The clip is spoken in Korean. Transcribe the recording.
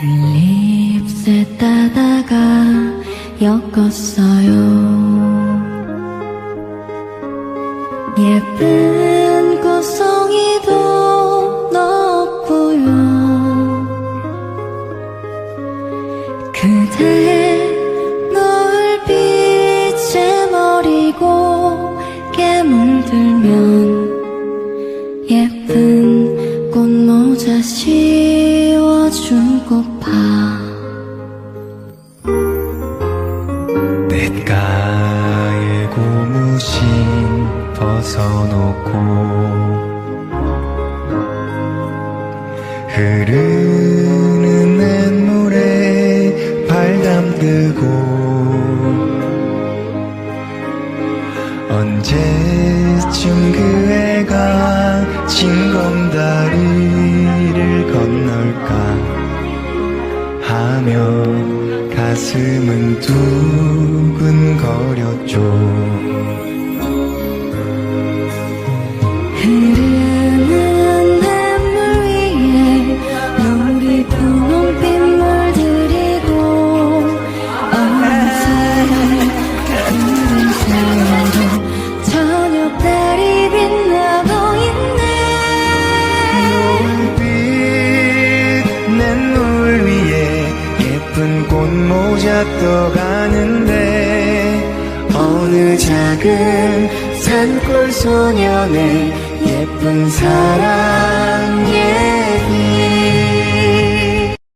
글립스 따다가 엮었어요. 예쁜 꽃송이도 넣었고요. 그대 노을빛에 머리고 깨물들면 예쁜 꽃모자 씌워주고 냇가에 고무신 벗어놓고 흐르는 냇물에 발 담그고 언제쯤 그 애가 징검다리를 건널까 하며 가슴은 두근거렸죠 모자 떠가는데 어느 작은 산골 소년의 예쁜 사랑. 얘기